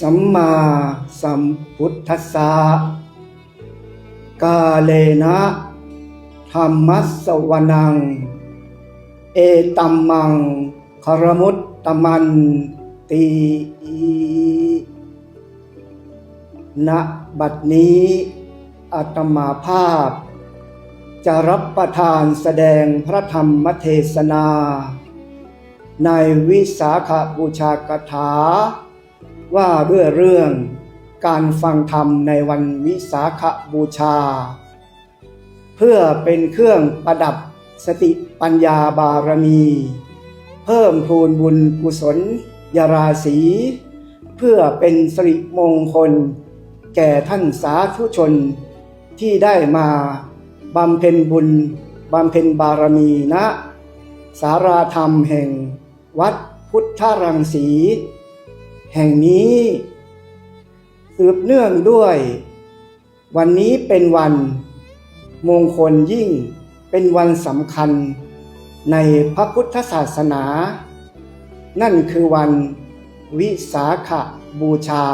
สัมมาสัมพุทธัสสะกาเลนะธรรมัสวนัง เอตัมมังคารมุตตมันตีณบัดนี้อาตมาภาพ จะรับประทานแสดงพระธรรมเทศนา ในวิสาขบูชากถา ว่าด้วยเรื่องการฟังธรรมในวันวิสาขบูชา เพื่อเป็นเครื่องประดับสติปัญญาบารมี เพิ่มพูนบุญกุศลยาราศี เพื่อเป็นสิริมงคล แก่ท่านสาธุชนที่ได้มาบำเพ็ญบุญบำเพ็ญบารมีณสาราธรรมแห่งวัดพุทธรังสี แห่งนี้ สืบเนื่องด้วย วันนี้เป็นวันมงคลยิ่งเป็นวันสำคัญในพระพุทธศาสนา นั่นคือวันวิสาขบูชา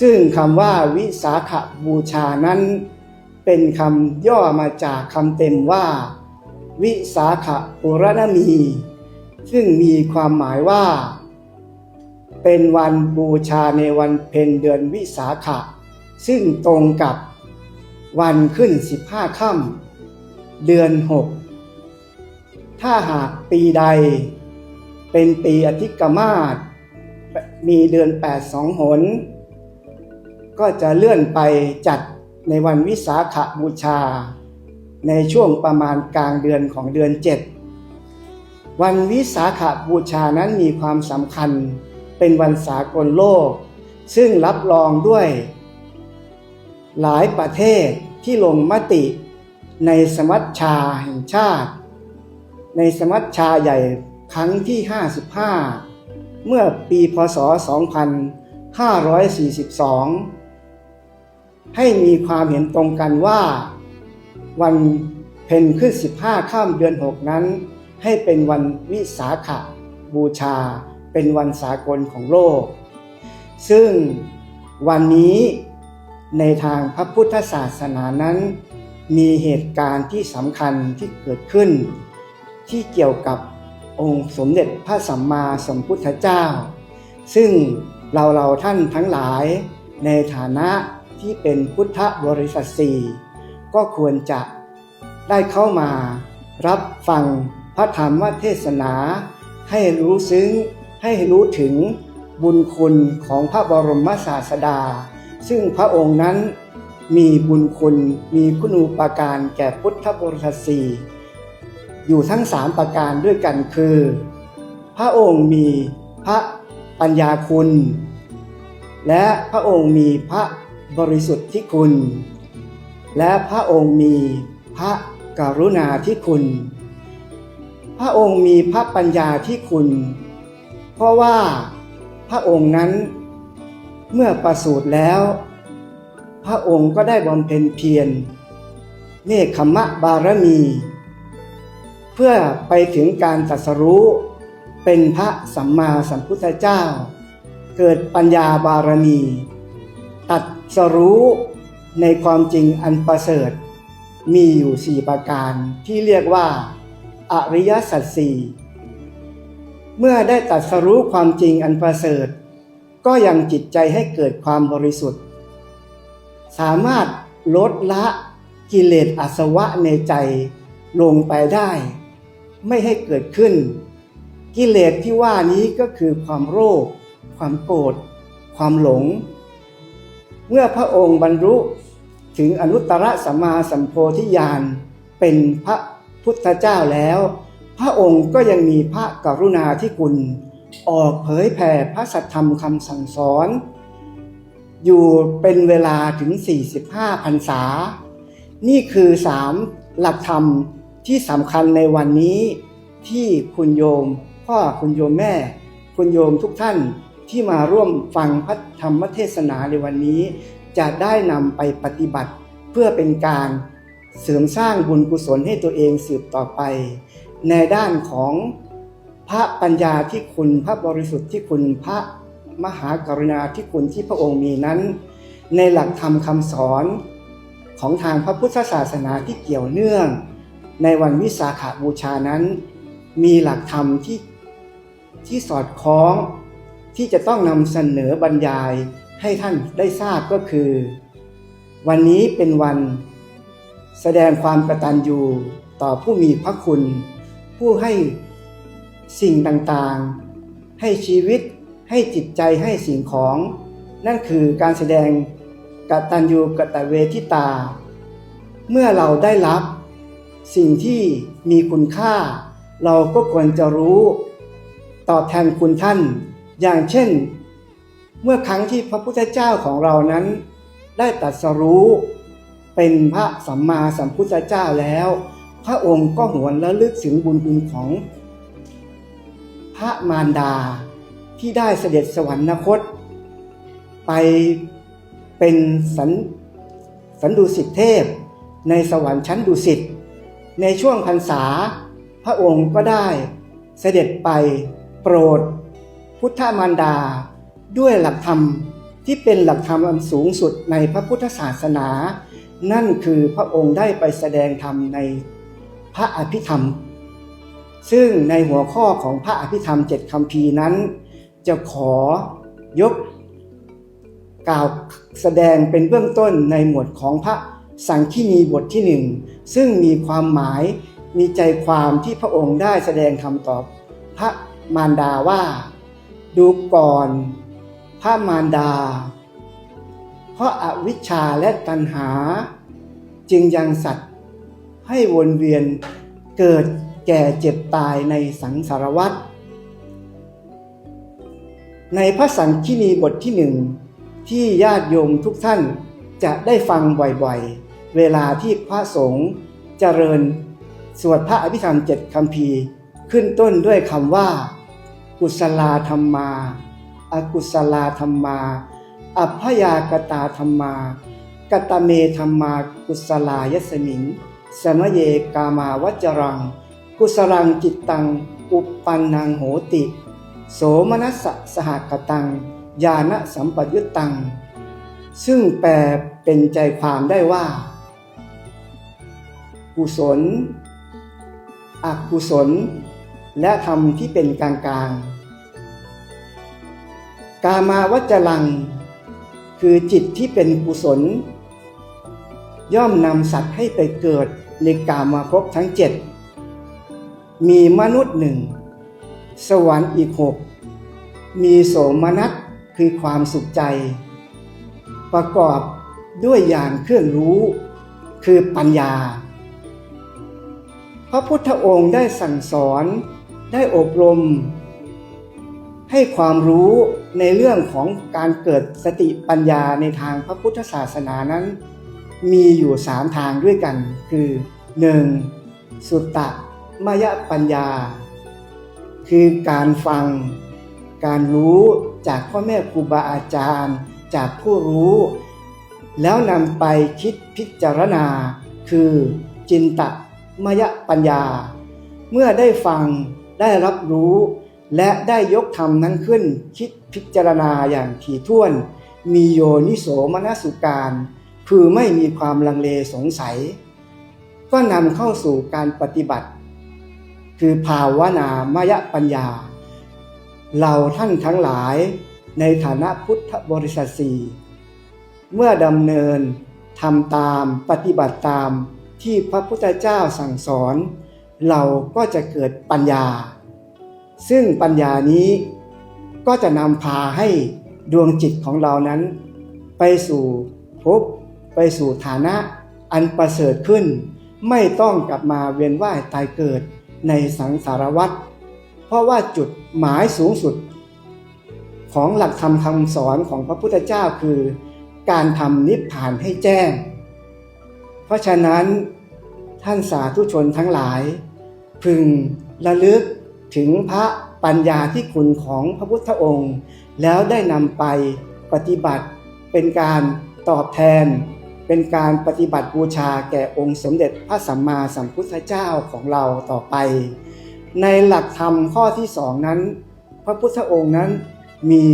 ซึ่งคำว่าวิสาขบูชานั้น เป็นคำย่อมาจากคำเต็มว่า วิสาขปุรณมี ซึ่งมีความหมายว่า เป็นวันบูชาในวันเพ็ญเดือนวิสาขะ ซึ่งตรงกับวันขึ้น 15ค่ำเดือนหกถ้าหากปีใด เป็นปีอธิกมาศมีเดือนแปดสองหน ก็จะเลื่อนไปจัดในวันวิสาขบูชา ในช่วงประมาณกลางเดือนของเดือนเจ็ดวันวิสาขบูชานั้นมีความสำคัญ เป็นวันสากลโลก ซึ่งรับรองด้วย หลายประเทศที่ลงมติในสมัชชาแห่งชาติ ในสมัชชาใหญ่ครั้งที่ 55 เมื่อปีพศ 2542 ให้มีความเห็นตรงกันว่า วันเพ็ญขึ้น 15 ข้ามเดือน 6 นั้น ให้เป็นวันวิสาขบูชา เป็นวันสากลของโลก ซึ่งวันนี้ในทางพระพุทธศาสนานั้น มีเหตุการณ์ที่สำคัญที่เกิดขึ้น ที่เกี่ยวกับองค์สมเด็จพระสัมมาสัมพุทธเจ้า ซึ่งเราเราท่านทั้งหลายในฐานะที่เป็นพุทธบริษัทสี่ก็ควรจะได้เข้ามารับฟังพระธรรมเทศนาให้รู้ซึ้ง ให้รู้ถึงบุญคุณของพระบรมศาสดา ซึ่งพระองค์นั้นมีบุญคุณมีคุณูปการแก่พุทธบริษัทสี่อยู่ทั้งสามประการด้วยกันคือ พระองค์มีพระปัญญาคุณ และพระองค์มีพระบริสุทธิ์ที่คุณ และพระองค์มีพระกรุณาที่คุณ พระองค์มีพระปัญญาที่คุณ เพราะว่าพระองค์นั้นเมื่อประสูติแล้ว พระองค์ก็ได้บำเพ็ญเพียรเนคขมะบารมี เพื่อไปถึงการตรัสรู้เป็นพระสัมมาสัมพุทธเจ้า เกิดปัญญาบารมี ตัดสรู้ในความจริงอันประเสริฐ มีอยู่สี่ประการที่เรียกว่า อริยสัจสี่ เมื่อได้ตัดสรู้ความจริงอันประเสริฐ ก็ยังจิตใจให้เกิดความบริสุทธิ์ สามารถลดละกิเลสอาสวะในใจลงไปได้ ไม่ให้เกิดขึ้น กิเลสที่ว่านี้ก็คือความโลภความโกรธความหลง เมื่อพระองค์บรรลุถึงอนุตตรสัมมาสัมโพธิญาณเป็นพระพุทธเจ้าแล้ว พระองค์ก็ยังมีพระกรุณาธิคุณออกเผยแผ่พระสัทธรรมคำสั่งสอน อยู่เป็นเวลาถึง 45พรรษา นี่คือสามหลักธรรมที่สำคัญในวันนี้ที่คุณโยมพ่อคุณโยมแม่ คุณโยมทุกท่านที่มาร่วมฟังพระธรรมเทศนาในวันนี้ จะได้นำไปปฏิบัติเพื่อเป็นการเสริมสร้างบุญกุศลให้ตัวเองสืบต่อไป ในด้านของพระปัญญาที่คุณพระบริสุทธิ์ที่คุณพระมหากรุณาที่คุณที่พระองค์มีนั้น ในหลักธรรมคำสอนของทางพระพุทธศาสนาที่เกี่ยวเนื่อง ในวันวิสาขาบูชานั้น มีหลักธรรมที่ที่สอดคล้องที่จะต้องนำเสนอบรรยายให้ท่านได้ทราบก็คือ วันนี้เป็นวันแสดงความกตัญญูต่อผู้มีพระคุณ ผู้ให้สิ่งต่างๆ ให้ชีวิต ให้จิตใจให้สิ่งของ นั่นคือการแสดงกตัญญูกตเวทิตา เมื่อเราได้รับสิ่งที่มีคุณค่า เราก็ควรจะรู้ตอบแทนคุณท่าน อย่างเช่น เมื่อครั้งที่พระพุทธเจ้าของเรานั้น ได้ตรัสรู้เป็นพระสัมมาสัมพุทธเจ้าแล้ว พระองค์ก็หวนระลึกถึงบุญคุณของ พระมารดาที่ได้เสด็จสวรรคต ไปเป็นสันสันดุสิตเทพ ในสวรรค์ชั้นดุสิตในช่วงพรรษา พระองค์ก็ได้เสด็จไปโปรด พุทธมารดาด้วยหลักธรรมที่เป็นหลักธรรมอันสูงสุดในพระพุทธศาสนา นั่นคือพระองค์ได้ไปแสดงธรรมใน พระอภิธรรม ซึ่งในหัวข้อของพระอภิธรรมเจ็ดคำพีนั้น จะขอยกกล่าวแสดงเป็นเบื้องต้นในหมวดของพระสังคีนีบทที่หนึ่งซึ่งมีความหมายมีใจความที่พระองค์ได้แสดงธรรมต่อพระมารดาว่า ดูก่อน พระมารดา เพราะอาวิชชาและตัณหา จึงยังสัตว์ ให้วนเวียนเกิดแก่เจ็บตายในสังสารวัฏในพระสังคีนีบทที่หนึ่งที่ญาติโยมทุกท่านจะได้ฟังบ่อยๆ เวลาที่พระสงฆ์เจริญสวดพระอภิธรรมเจ็ดคำพีขึ้นต้นด้วยคำว่า กุศลาธรรมา อากุศลาธรรมา อัพยากตาธรรมา กตเมธรรมา กุศลายสมิง สมเยกามาวัจรัง กุศลังจิตตัง อุปปันนังโหติ โสมนัสสะสหกตัง ญาณสัมปยุตตัง ซึ่งแปลเป็นใจความได้ว่า กุศล อกุศล และธรรมที่เป็นกลางกลางกามาวัจรัง คือจิตที่เป็นกุศล ย่อมนำสัตว์ให้ไปเกิด ในกามาภพทั้งเจ็ดมีมนุษย์หนึ่ง สวรรค์อีกหกมีโสมนัสคือความสุขใจ ประกอบด้วยญาณเครื่องรู้ คือปัญญา พระพุทธองค์ได้สั่งสอนได้อบรม ให้ความรู้ในเรื่องของการเกิดสติปัญญาในทางพระพุทธศาสนานั้น มีอยู่สามทางด้วยกัน คือ 1. สุตตะมยปัญญา คือการฟัง การรู้จากพ่อแม่ครูบาอาจารย์ จากผู้รู้ แล้วนำไปคิดพิจารณา คือจินตะมยปัญญา เมื่อได้ฟังได้รับรู้ และได้ยกธรรมนั้นขึ้น คิดพิจารณาอย่างถี่ถ้วน มีโยนิโสมนสุการ คือไม่มีความลังเลสงสัย ก็นำเข้าสู่การปฏิบัติ คือภาวนามยปัญญา เราท่านทั้งหลายในฐานะพุทธบริษัทสี่เมื่อดำเนินทำตามปฏิบัติตามที่พระพุทธเจ้าสั่งสอน เราก็จะเกิดปัญญา ซึ่งปัญญานี้ก็จะนำพาให้ดวงจิตของเรานั้น ไปสู่ภพ ไปสู่ฐานะอันประเสริฐขึ้น ไม่ต้องกลับมาเวียนว่ายตายเกิดในสังสารวัฏเพราะว่าจุดหมายสูงสุด ของหลักธรรมคำสอนของพระพุทธเจ้าคือ การทำนิพพานให้แจ้ง เพราะฉะนั้นท่านสาธุชนทั้งหลาย พึงระลึกถึงพระปัญญาที่คุณของพระพุทธองค์ แล้วได้นำไปปฏิบัติเป็นการตอบแทน เป็นการปฏิบัติบูชาแก่องค์สมเด็จพระสัมมาสัมพุทธเจ้าของเราต่อไป ในหลักธรรมข้อที่สองนั้น พระพุทธองค์นั้นมี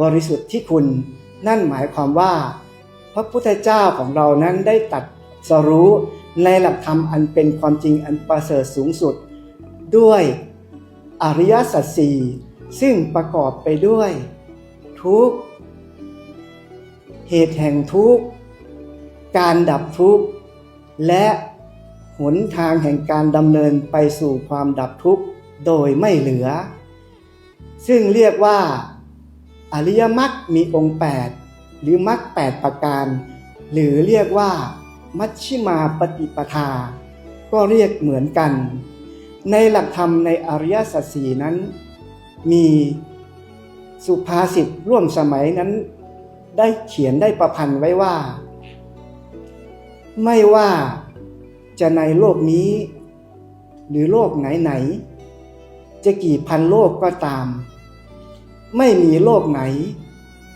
บริสุทธิ์ที่คุณ นั่นหมายความว่า พระพุทธเจ้าของเรานั้นได้ตัดสรู้ในหลักธรรมอันเป็นความจริงอันประเสริฐสูงสุด ด้วยอริยสัจสี่ซึ่งประกอบไปด้วย ทุกเหตุแห่งทุกข์ การดับทุกข์ และหนทางแห่งการดำเนินไปสู่ความดับทุกข์โดยไม่เหลือ ซึ่งเรียกว่า อริยมรรคมีองค์ 8 หรือมรรค8ประการ หรือเรียกว่า มัชชิมาปฏิปทา ก็เรียกเหมือนกัน ในหลักธรรมในอริยสัจสีนั้น มีสุภาษิตร่วมสมัยนั้น ได้เขียนได้ประพันธ์ไว้ว่า ไม่ว่าจะในโลกนี้ หรือโลกไหนๆจะกี่พันโลกก็ตาม ไม่มีโลกไหน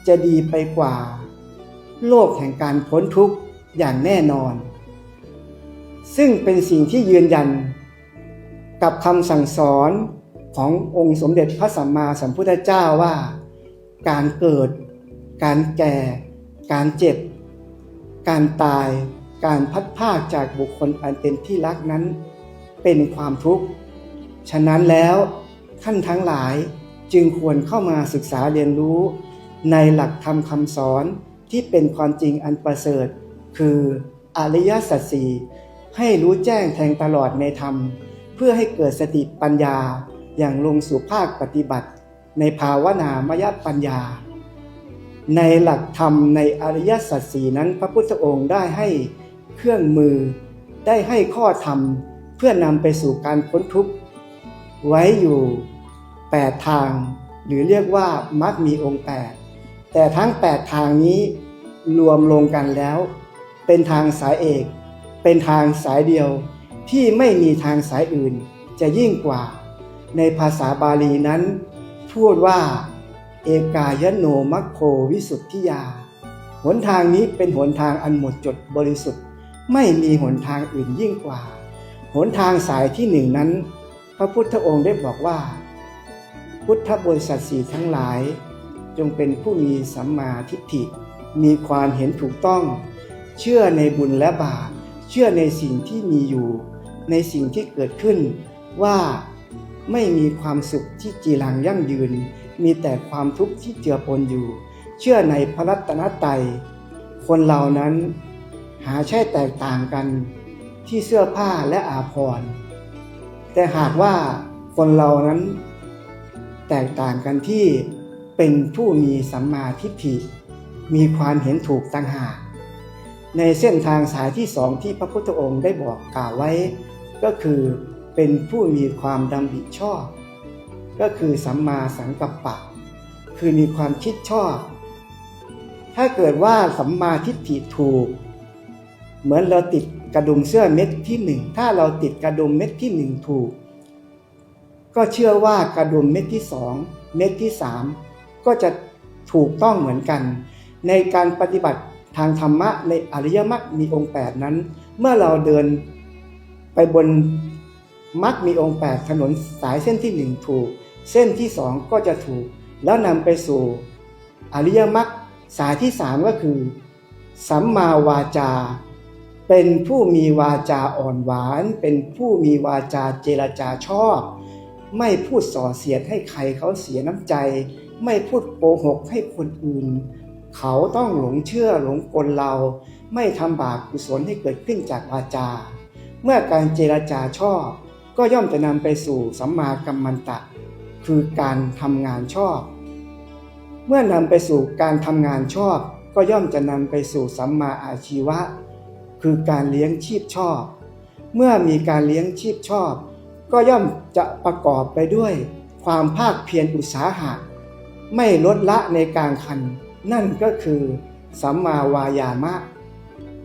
จะดีไปกว่า โลกแห่งการพ้นทุกข์อย่างแน่นอน ซึ่งเป็นสิ่งที่ยืนยัน กับคำสั่งสอนขององค์สมเด็จพระสัมมาสัมพุทธเจ้าว่า การเกิด การแก่ การเจ็บ การตาย การพัดภาคจากบุคคลอันเป็นที่รักนั้น เป็นความทุกข์ ฉะนั้นแล้วท่านทั้งหลายจึงควรเข้ามาศึกษาเรียนรู้ ในหลักธรรมคำสอนที่เป็นความจริงอันประเสริฐ คืออริยสัจสี่ให้รู้แจ้งแทงตลอดในธรรม เพื่อให้เกิดสติปัญญาอย่างลงสู่ภาคปฏิบัติ ในภาวนามยปัญญา ในหลักธรรมในอริยสัจสี่นั้นพระพุทธองค์ได้ให้ เครื่องมือ ได้ให้ข้อธรรมเพื่อนำไปสู่การพ้นทุกข์ ไว้อยู่ 8 ทาง หรือเรียกว่ามรรคมีองค์ 8 แต่ทั้ง 8 ทางนี้รวมลงกันแล้ว เป็นทางสายเอก เป็นทางสายเดียวที่ไม่มีทางสายอื่นจะยิ่งกว่า ในภาษาบาลีนั้น พูดว่า เอกายโนมัคโควิสุทธิยา หนทางนี้เป็นหนทางอันหมดจดบริสุทธิ์ ไม่มีหนทางอื่นยิ่งกว่า หนทางสายที่หนึ่งนั้น พระพุทธองค์ได้บอกว่า พุทธบริษัทสี่ทั้งหลาย จงเป็นผู้มีสัมมาทิฏฐิ มีความเห็นถูกต้อง เชื่อในบุญและบาปเชื่อในสิ่งที่มีอยู่ ในสิ่งที่เกิดขึ้นว่าไม่มีความสุขที่จีรังยั่งยืน มีแต่ความทุกข์ที่เจือปนอยู่ เชื่อในพระรัตนตรัยคนเหล่านั้น หาใช่แตกต่างกันที่เสื้อผ้าและอาภรณ์แต่หากว่าคนเรานั้น แตกต่างกันที่เป็นผู้มีสัมมาทิฏฐิ มีความเห็นถูกต่างหากในเส้นทางสายที่สองที่พระพุทธองค์ได้บอกกล่าวไว้ ก็คือเป็นผู้มีความดำริชอบ ก็คือสัมมาสังกัปปะ คือมีความคิดชอบ ถ้าเกิดว่าสัมมาทิฏฐิถูก เหมือนเราติดกระดุมเสื้อเม็ดที่หนึ่งถ้าเราติดกระดุมเม็ดที่หนึ่งถูก ก็เชื่อว่ากระดุมเม็ดที่สองเม็ดที่สามก็จะถูกต้องเหมือนกัน ในการปฏิบัติทางธรรมะในอริยมรรคมีองค์8นั้น เมื่อเราเดินไปบนมรรคมีองค์8ถนนสายเส้นที่1ถูก เส้นที่2ก็จะถูก แล้วนำไปสู่ อริยมรรคสายที่3ก็คือ สัมมาวาจา เป็นผู้มีวาจาอ่อนหวาน เป็นผู้มีวาจาเจรจาชอบ ไม่พูดส่อเสียดให้ใครเขาเสียน้ำใจ ไม่พูดโกหกให้คนอื่น เขาต้องหลงเชื่อหลงกลเรา ไม่ทำบาปกุศลให้เกิดขึ้นจากวาจา เมื่อการเจรจาชอบ ก็ย่อมจะนำไปสู่สัมมากัมมันตะ คือการทำงานชอบ เมื่อนำไปสู่การทำงานชอบ ก็ย่อมจะนำไปสู่สัมมาอาชีวะ คือการเลี้ยงชีพชอบ เมื่อมีการเลี้ยงชีพชอบ ก็ย่อมจะประกอบไปด้วย ความภาคเพียรอุตสาหะ ไม่ลดละในการคัน นั่นก็คือ สัมมาวายามะ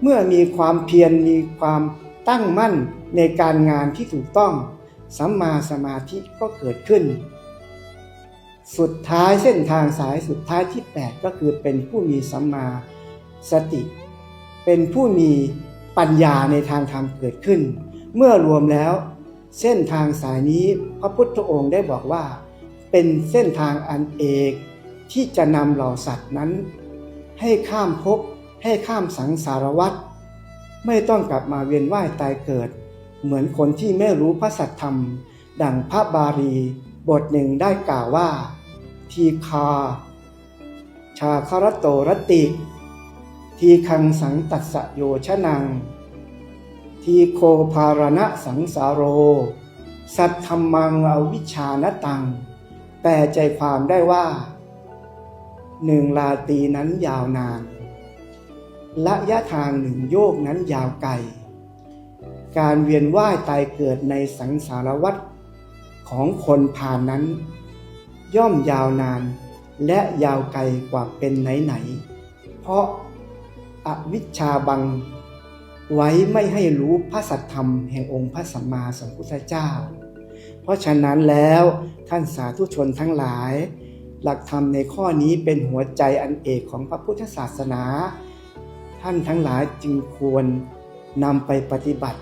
เมื่อมีความเพียรมีความตั้งมั่นในการงานที่ถูกต้อง สัมมาสมาธิก็เกิดขึ้น สุดท้ายเส้นทางสายสุดท้ายที่ 8 ก็คือเป็นผู้มีสัมมาสติ เป็นผู้มี ปัญญาในทางธรรมเกิดขึ้น เมื่อรวมแล้ว เส้นทางสายนี้พระพุทธองค์ได้บอกว่า เป็นเส้นทางอันเอกที่จะนำเหล่าสัตว์นั้น ให้ข้ามภพให้ข้ามสังสารวัฏไม่ต้องกลับมาเวียนว่ายตายเกิด เหมือนคนที่ไม่รู้พระสัทธรรม ดังพระบาลีบทหนึ่งได้กล่าวว่า ทีคา ชาคารโตรติ ทีคังสังตัสสะโยชนัง ทีโคภารณะสังสารโร สัทธรรมังอวิชานตัง แปลใจความได้ว่า หนึ่งลาตีนั้นยาวนานระยะทางหนึ่งโยกนั้นยาวไกล การเวียนว่ายตายเกิดในสังสารวัฏของคนผ่านนั้น ย่อมยาวนานและยาวไกลกว่าเป็นไหนๆ เพราะ อวิชชาบัง ไว้ไม่ให้รู้พระสัทธรรมแห่งองค์พระสัมมาสัมพุทธเจ้า เพราะฉะนั้นแล้วท่านสาธุชนทั้งหลาย หลักธรรมในข้อนี้เป็นหัวใจอันเอกของพระพุทธศาสนา ท่านทั้งหลายจึงควรนำไปปฏิบัติ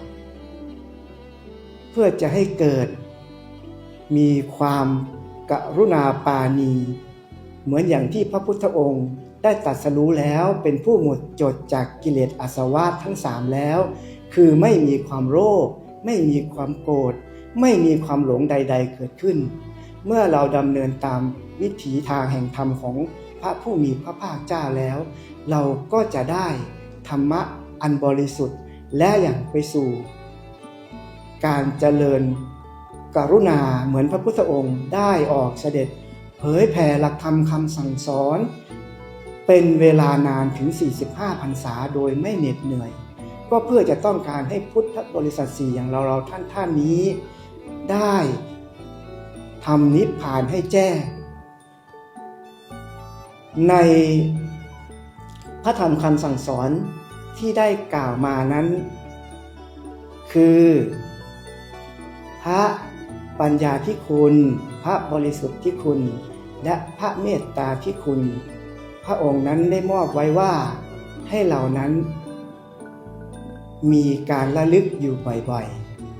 เพื่อจะให้เกิด มีความกรุณาปาณีเหมือนอย่างที่พระพุทธองค์ ได้ตรัสรู้แล้วเป็นผู้หมดจดจากกิเลสอาสวะทั้งสามแล้ว คือไม่มีความโลภไม่มีความโกรธไม่มีความหลงใด ๆ เกิดขึ้น เมื่อเราดำเนินตามวิถีทางแห่งธรรมของพระผู้มีพระภาคเจ้าแล้ว เราก็จะได้ธรรมะอันบริสุทธิ์ และอย่างไปสู่ การเจริญกรุณาเหมือนพระพุทธองค์ได้ออกเสด็จ เผยแผ่หลักธรรมคำสั่งสอน เป็นเวลานานถึง 45พรรษาโดยไม่เหน็ดเหนื่อย ก็เพื่อจะต้องการให้พุทธบริษัทสี่อย่างเราเราท่านท่านนี้ ได้ทำนิพพานให้แจ้ง ในพระธรรมคำสั่งสอนที่ได้กล่าวมานั้น คือ พระปัญญาที่คุณ พระบริสุทธิ์ที่คุณ และพระเมตตาที่คุณ พระองค์นั้นได้มอบไว้ว่าให้เหล่านั้น มีการระลึกอยู่บ่อย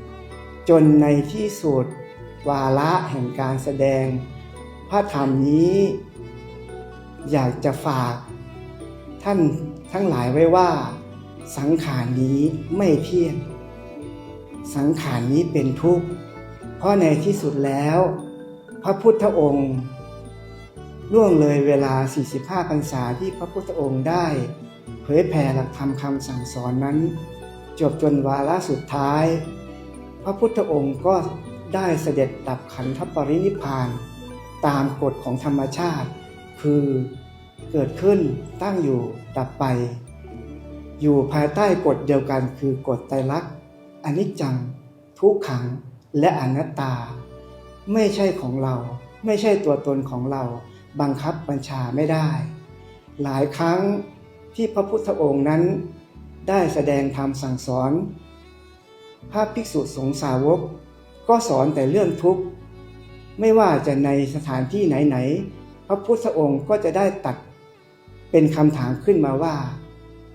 ๆ จนในที่สุดวาระแห่งการแสดง พระธรรมนี้ อยากจะฝาก ท่านทั้งหลายไว้ว่า สังขารนี้ไม่เที่ยง สังขารนี้เป็นทุกข์ เพราะในที่สุดแล้ว พระพุทธองค์ ล่วงเลยเวลา 45พรรษาที่พระพุทธองค์ได้ เผยแผ่หลักธรรมคำสั่งสอนนั้น จบจนวาระสุดท้าย พระพุทธองค์ก็ได้เสด็จดับขันธปรินิพานตามกฎของธรรมชาติ คือเกิดขึ้นตั้งอยู่ดับไป อยู่ภายใต้กฎเดียวกันคือกฎไตรลักษณ์อนิจจัง ทุกขังและอนัตตา ไม่ใช่ของเรา ไม่ใช่ตัวตนของเรา บังคับบัญชาไม่ได้ หลายครั้งที่พระพุทธองค์นั้นได้แสดงธรรมสั่งสอน พระภิกษุสงฆ์สาวก ก็สอนแต่เรื่องทุกข์ ไม่ว่าจะในสถานที่ไหนๆ พระพุทธองค์ก็จะได้ตัดเป็นคำถามขึ้นมาว่า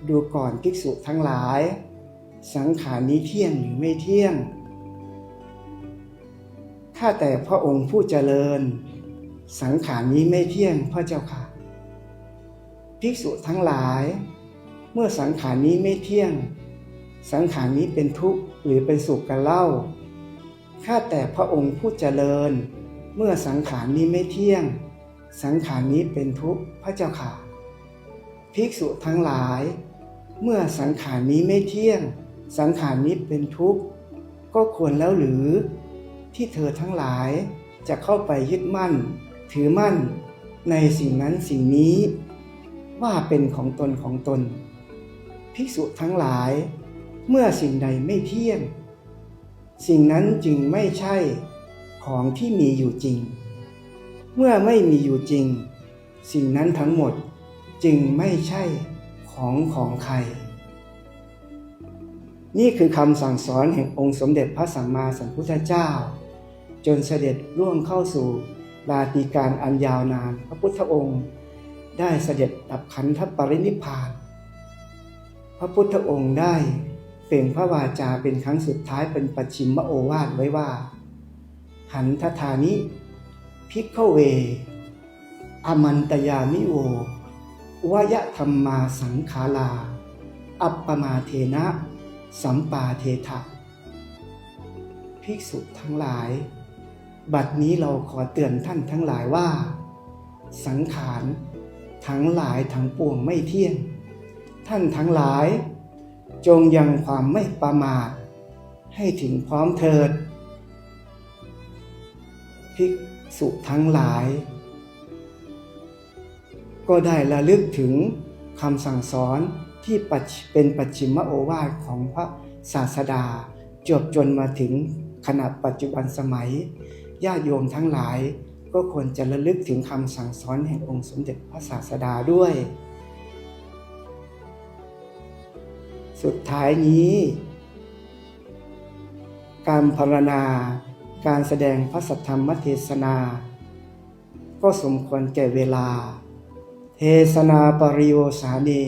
ดูก่อนภิกษุทั้งหลาย สังขารนี้เที่ยงหรือไม่เที่ยง ข้าแต่พระองค์ผู้เจริญ สังขารนี้ไม่เที่ยงพระเจ้าค่ะ ภิกษุทั้งหลาย เมื่อสังขารนี้ไม่เที่ยง สังขารนี้เป็นทุกข์หรือเป็นสุขกันเล่า ข้าแต่พระองค์ผู้เจริญ เมื่อสังขารนี้ไม่เที่ยง สังขารนี้เป็นทุกข์พระเจ้าค่ะ ภิกษุทั้งหลาย เมื่อสังขารนี้ไม่เที่ยง สังขารนี้เป็นทุกข์ก็ควรแล้วหรือที่เธอทั้งหลายจะเข้าไปยึดมั่น ถือมั่นในสิ่งนั้นสิ่งนี้ว่าเป็นของตนของตน ภิกษุทั้งหลาย เมื่อสิ่งใดไม่เที่ยง สิ่งนั้นจึงไม่ใช่ของที่มีอยู่จริง เมื่อไม่มีอยู่จริง สิ่งนั้นทั้งหมดจึงไม่ใช่ของของใคร นี่คือคำสั่งสอนแห่งองค์สมเด็จพระสัมมาสัมพุทธเจ้า จนเสด็จร่วงเข้าสู่ ลาติการอันยาวนาน พระพุทธองค์ได้เสด็จดับขันธปรินิพาน พระพุทธองค์ได้เปล่งพระวาจาเป็นครั้งสุดท้ายเป็นปัจฉิมโอวาทไว้ว่า หันทธานิพิกขเว อมันตยามิโววยธรรมมาสังขาลา อัปปมาเทนะ สัมปาเทถะภิกษุทั้งหลาย บัดนี้เราขอเตือนท่านทั้งหลายว่า สังขารทั้งหลายทั้งปวงไม่เที่ยง ท่านทั้งหลาย จงยังความไม่ประมาท ให้ถึงพร้อมเถิด ภิกษุทั้งหลาย ก็ได้ระลึกถึงคำสั่งสอนที่เป็นปัจฉิมโอวาทของพระศาสดาจบจนมาถึงขณะปัจจุบันสมัย ญาติโยมทั้งหลาย ก็ควรจะระลึกถึงคำสั่งสอนแห่งองค์สมเด็จพระศาสดาด้วย สุดท้ายนี้ การพรรณนา การแสดงพระสัทธรรมเทศนา ก็สมควรแก่เวลา เทศนาปริโยสานี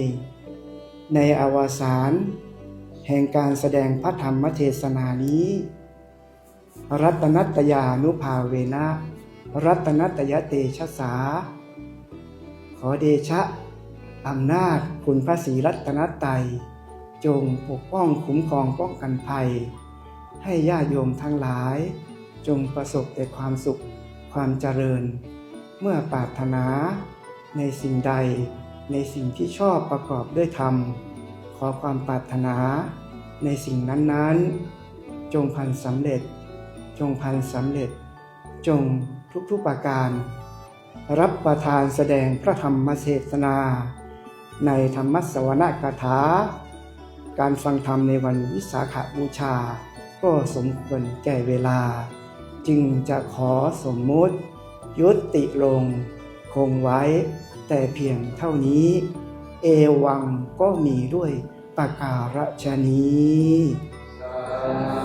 ในอวสานแห่งการแสดงพระธรรมเทศนานี้ รัตนัตยานุภาเวนะ รัตนัตยเตชะสา ขอเดชะอำนาจคุณพระศรีรัตนตรัยจงปกป้องคุ้มครองป้องกันภัย ให้ญาติโยมทั้งหลาย จงประสบแต่ความสุขความเจริญ เมื่อปรารถนา ในสิ่งใดในสิ่งที่ชอบประกอบด้วยธรรม ขอความปรารถนา ในสิ่งนั้นๆ จงพันสำเร็จ จงพันสำเร็จ จงทุกๆประการ รับประทานแสดงพระธรรมเทศนา ในธรรมสวนาคาถา การฟังธรรมในวันวิสาขบูชา ก็สมควรแก่เวลา จึงจะขอสมมุติยุติลง คงไว้ แต่เพียงเท่านี้ เอวังก็มีด้วยประการฉนี้